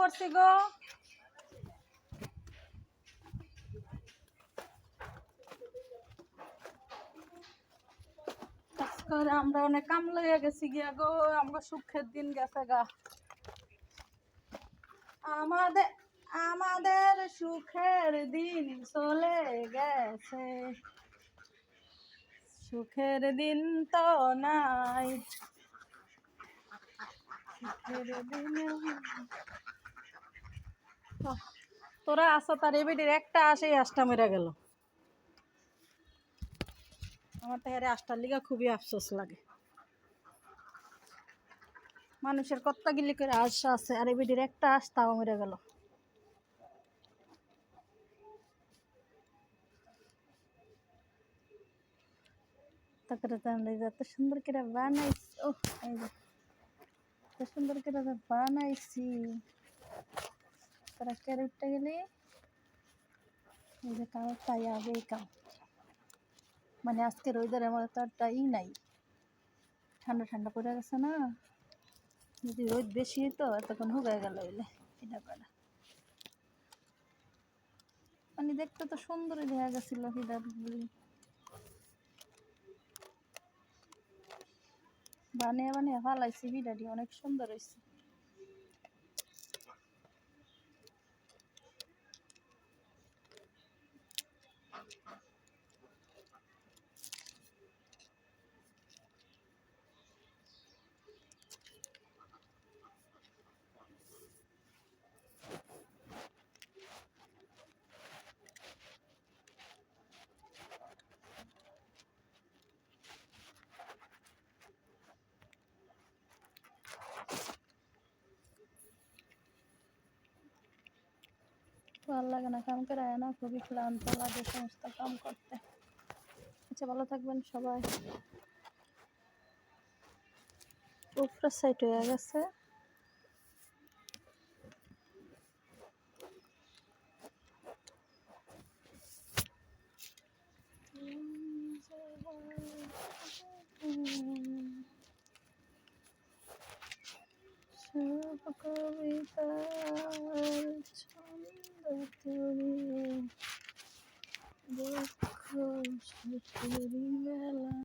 করছি গো। আজকাল আমরা অনেক কাম লইয়া গেছি গিয়া গো, আমরা সুখের দিন গেছে গা। আমাদের আমাদের সুখের দিন চলে গেছে। সুখের দিন তো নাই। তোরা আসা, তার এবিডির একটা আসেই আষ্টা মেরা গেল। আমার তো হেরে আষ্টার লিগা খুবই আফসোস লাগে। মানুষের কত্তা গিলি করে আশা আছে, আর এবিডির একটা আস তাও মেরে গেল। তারপরে তো আমরা এত সুন্দর করে বানাইছি ও এই এত সুন্দর করে বানাইছি তারা ক্যারেটটা গেলে এই যে কাম তাই আগে কাম মানে আজকে ওয়েদারের মধ্যে তো একটা ই নাই ঠান্ডা ঠান্ডা পড়ে গেছে না যদি রোদ বেশি তো তখন হুগায় গেল এলে এটা করা মানে দেখতে তো সুন্দরই দেখা গেছিল হিদারগুলি বানিয়ে বানিয়ে ফালাইছি ভিডাটি অনেক সুন্দর হয়েছে ভালো লাগে না, কাম করে না, খুবই ক্লান্ত লাগে সমস্ত কাম করতে। আচ্ছা ভালো থাকবেন সবাই। উপরের সাইড হয়ে গেছে। সব ভেলা